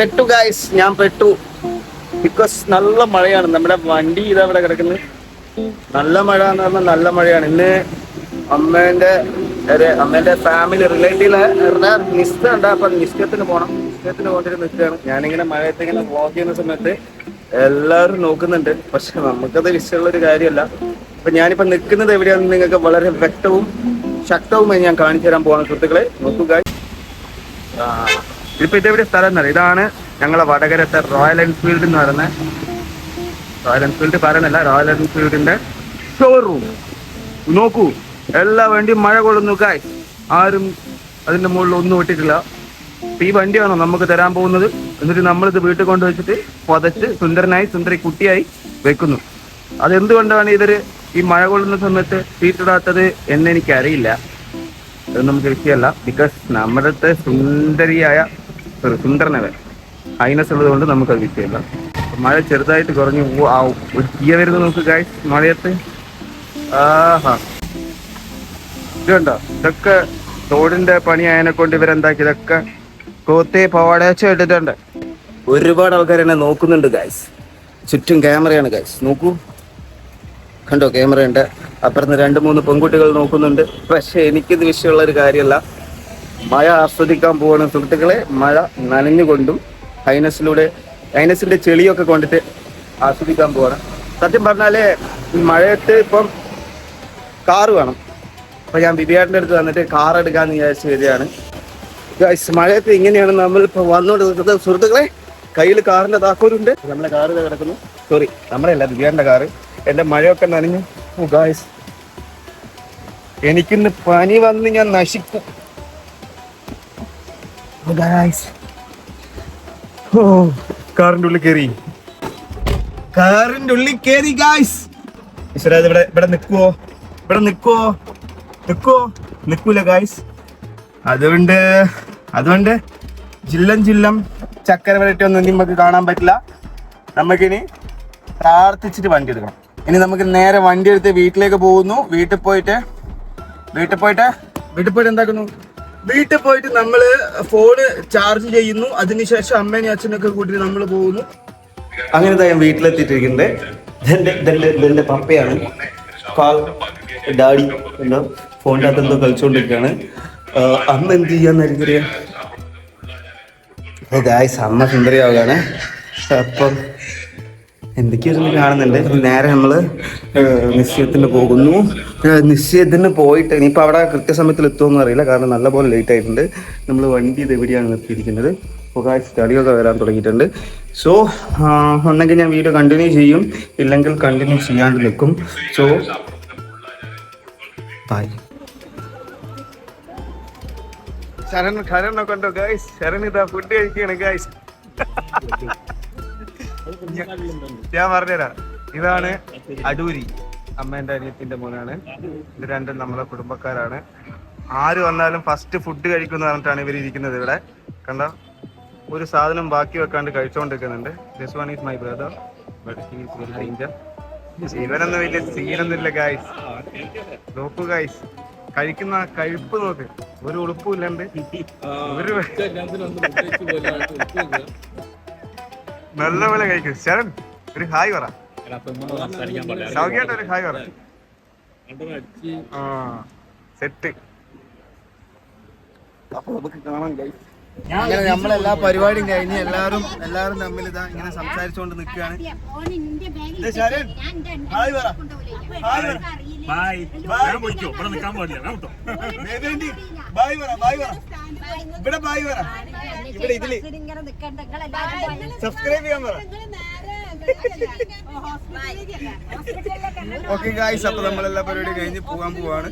പെട്ടു ഗായ്സ് ഞാൻ പെട്ടു. ബിക്കോസ് നല്ല മഴയാണ്. നമ്മുടെ വണ്ടി ഇതാ ഇവിടെ കിടക്കുന്നത്. നല്ല മഴ എന്ന് പറഞ്ഞാൽ നല്ല മഴയാണ്. ഇന്ന് അമ്മേന്റെ അമ്മേന്റെ ഫാമിലി റിലേറ്റീവ് നിസ്ത ഉണ്ട് അപ്പൊ നിശ്ചയത്തിന് പോണം. നിശ്ചയത്തിന് പോകേണ്ടി നിൽക്കുകയാണ് ഞാനിങ്ങനെ മഴയത്ത് ഇങ്ങനെ വ്ളോഗ് ചെയ്യുന്ന സമയത്ത് എല്ലാവരും നോക്കുന്നുണ്ട്. പക്ഷെ നമുക്കത് വിഷയമുള്ള ഒരു കാര്യമല്ല. അപ്പൊ ഞാനിപ്പോ നിൽക്കുന്നത് എവിടെയാണെന്ന് നിങ്ങൾക്ക് വളരെ വ്യക്തവും ശക്തവുമായി ഞാൻ കാണിച്ചു തരാൻ പോവാണ് സുഹൃത്തുക്കളെ. നോക്കുക ഇതിപ്പോ ഇതെവിടെ സ്ഥലം എന്നറിയാം. ഇതാണ് ഞങ്ങളെ വടകരത്തെ റോയൽ എൻഫീൽഡ് എന്ന് പറയുന്ന റോയൽ എൻഫീൽഡ് പറയുന്നില്ല റോയൽ എൻഫീൽഡിന്റെ ഷോറൂം നോക്കൂ എല്ലാ വണ്ടിയും മഴ കൊള്ളുന്നു കായ് ആരും അതിന്റെ മുകളിൽ ഒന്നും വിട്ടിട്ടില്ല ഈ വണ്ടിയാണോ നമുക്ക് തരാൻ പോകുന്നത്? എന്നിട്ട് നമ്മളിത് വീട്ടിൽ കൊണ്ടുവച്ചിട്ട് പുതച്ച് സുന്ദരനായി സുന്ദരി കുട്ടിയായി വെക്കുന്നു. അതെന്തുകൊണ്ടാണ് ഇവർ ഈ മഴ കൊള്ളുന്ന സമയത്ത് സീറ്റിടാത്തത് എന്ന് എനിക്കറിയില്ല. അത് നമുക്ക് വിഷയമല്ല. ബിക്കോസ് നമ്മുടെ സുന്ദരിയായ ഒരു സുന്ദരനവൻ. ഹൈനസ് ഉള്ളത് കൊണ്ട് നമുക്കത് വിഷയമല്ല മഴ ചെറുതായിട്ട് കുറഞ്ഞു. ആ ഒരു തീയ വരുന്നത് നോക്ക് ഗൈസ് മഴയത്ത്. ആഹാ. ഇതുണ്ടോ ഇതൊക്കെ തോടിന്റെ പണി ആയതിനെ കൊണ്ട് ഇവരെന്താക്കി? ഇതൊക്കെ കോത്തേ പവാടച്ച ഇട്ടിട്ടുണ്ട്. ഒരുപാട് ആൾക്കാർ എന്നെ നോക്കുന്നുണ്ട് ഗായ്സ് ചുറ്റും ക്യാമറയാണ് ഗായ്സ് നോക്കൂ. കണ്ടോ ക്യാമറ ഉണ്ട്. അപ്പുറത്ത് രണ്ട് മൂന്ന് പെൺകുട്ടികൾ നോക്കുന്നുണ്ട്. പക്ഷെ എനിക്കിത് വിഷയമുള്ള ഒരു കാര്യമല്ല. മഴ ആസ്വദിക്കാൻ പോവാണ് സുഹൃത്തുക്കളെ. മഴ നനഞ്ഞുകൊണ്ടും ഹൈനസിലൂടെ ഹൈനസിന്റെ ചെളിയൊക്കെ കൊണ്ടിട്ട് ആസ്വദിക്കാൻ പോവാണ്. സത്യം പറഞ്ഞാൽ ഈ മഴയത്ത് ഇപ്പം കാറ് വേണം. അപ്പൊ ഞാൻ ബിബിയാട്ടിന്റെ അടുത്ത് വന്നിട്ട് കാർ എടുക്കാന്ന് വിചാരിച്ചു വരികയാണ്. മഴയത്ത് ഇങ്ങനെയാണ് നമ്മൾ ഇപ്പൊ വന്നുകൊണ്ടിരിക്കുന്നത് സുഹൃത്തുക്കളെ കയ്യിൽ കാറിന്റെ താക്കോലുണ്ട്. നമ്മളെ കാറ് കിടക്കുന്നു. സോറി നമ്മളെ അല്ല ബിബിയാന്റെ കാറ്. എന്റെ മഴയൊക്കെ നനഞ്ഞു. ഗായ്സ് എനിക്കിന്ന് പനി വന്ന് ഞാൻ നശിക്കും. ഓ ഓ കാറിന്റെ ഉള്ളിൽ കയറി കാറിന്റെ ഉള്ളിൽ കയറി ഗായ്സ് ഇവിടെ ഇവിടെ നിൽക്കുവോ? ഇവിടെ നിൽക്കുവോ? നിൽക്കുവോ? നിൽക്കൂല ഗായ്സ് അതുകൊണ്ട് അതുകൊണ്ട് ജില്ലം ജില്ലം ചക്കര വരട്ടി ഒന്നും നമുക്ക് കാണാൻ പറ്റില്ല. നമുക്കിനി പ്രാർത്ഥിച്ചിട്ട് വണ്ടി എടുക്കണം. ഇനി നമുക്ക് നേരെ വണ്ടി എടുത്ത് വീട്ടിലേക്ക് പോകുന്നു. വീട്ടിൽ പോയിട്ട് വീട്ടിൽ പോയിട്ട് വീട്ടിൽ പോയിട്ട് എന്താക്കുന്നു? വീട്ടിൽ പോയിട്ട് നമ്മൾ ഫോണ് ചാർജ് ചെയ്യുന്നു. അതിനുശേഷം അമ്മേനെയും അച്ഛനൊക്കെ കൂട്ടി നമ്മൾ പോകുന്നു. അങ്ങനെ ഞാൻ വീട്ടിലെത്തിയിട്ടിരിക്കുന്നത് ഇതെന്റെ പപ്പയാണ്. ഡാഡി എന്താ ഫോണിന്റെ അകത്ത് എന്തോ കളിച്ചുകൊണ്ടിരിക്കുകയാണ് അമ്മ എന്ത് ചെയ്യാന്നായിരിക്കും ഓ ഗായ്സ് അമ്മ സുന്ദരിയാവുകയാണ്. അപ്പം എന്തൊക്കെയായിരുന്നു കാണുന്നുണ്ട്. നേരെ നമ്മൾ നിശ്ചയത്തിന് പോകുന്നു. നിശ്ചയത്തിന് പോയിട്ട് ഇനിയിപ്പോൾ അവിടെ കൃത്യസമയത്തിൽ എത്തുമെന്ന് അറിയില്ല. കാരണം നല്ലപോലെ ലേറ്റ് ആയിട്ടുണ്ട്. നമ്മൾ വണ്ടി ഇത് എവിടെയാണ് നിർത്തിയിരിക്കുന്നത്? അപ്പോൾ ഗായ്സ് വരാൻ തുടങ്ങിയിട്ടുണ്ട്. സോ ഒന്നെങ്കിൽ ഞാൻ വീഡിയോ കണ്ടിന്യൂ ചെയ്യും. ഇല്ലെങ്കിൽ കണ്ടിന്യൂ ചെയ്യാണ്ട് നിൽക്കും. സോ ബൈ ശരൺ ശരൺ കണ്ടോ ഗായ്സ് ശരൺ ഇതാ ഫുഡ് കഴിക്കുകയാണ് ഗായ്സ് ഞാൻ പറഞ്ഞുതരാം. ഇതാണ് അടൂരി അമ്മേന്റെ അനിയത്തിന്റെ മോനാണ്. ഇത് രണ്ടും നമ്മളെ കുടുംബക്കാരാണ്. ആര് വന്നാലും ഫസ്റ്റ് ഫുഡ് കഴിക്കുന്ന പറഞ്ഞിട്ടാണ് ഇവർ ഇരിക്കുന്നത് ഇവിടെ. കണ്ട? ഒരു സാധനം ബാക്കി വെക്കാണ്ട് കഴിച്ചുകൊണ്ടിരിക്കുന്നുണ്ട് this one is my brother ഇവനൊന്നും വലിയ സീനൊന്നുമില്ല ഗായ്സ് നോക്കൂ ഗായ്സ് കഴിക്കുന്ന കഴിപ്പ് നോക്ക്. ഒരു ഉളുപ്പില്ലാണ്ട് ഒരു നല്ല പോലെ കഴിക്കും. ശരൺ ഒരു ഹായ് പറ. സൗഖ്യമായിട്ട് ഒരു ഹായ് പറ. ആ സെറ്റ് അപ്പൊ നമുക്ക് കാണാം ഗൈസ് അങ്ങനെ നമ്മളെല്ലാ പരിപാടിയും കഴിഞ്ഞ് എല്ലാവരും എല്ലാവരും തമ്മിൽ ഇതാ ഇങ്ങനെ സംസാരിച്ചുകൊണ്ട് നിൽക്കുകയാണ്. ഇവിടെ ബായ് പറ ഇവിടെ ഇതിൽ. സബ്സ്ക്രൈബ് ചെയ്യാൻ പറ. ഓക്കെ ഗായ്സ് അപ്പൊ നമ്മളെല്ലാ പരിപാടി കഴിഞ്ഞ് പോകാൻ പോവാണ്.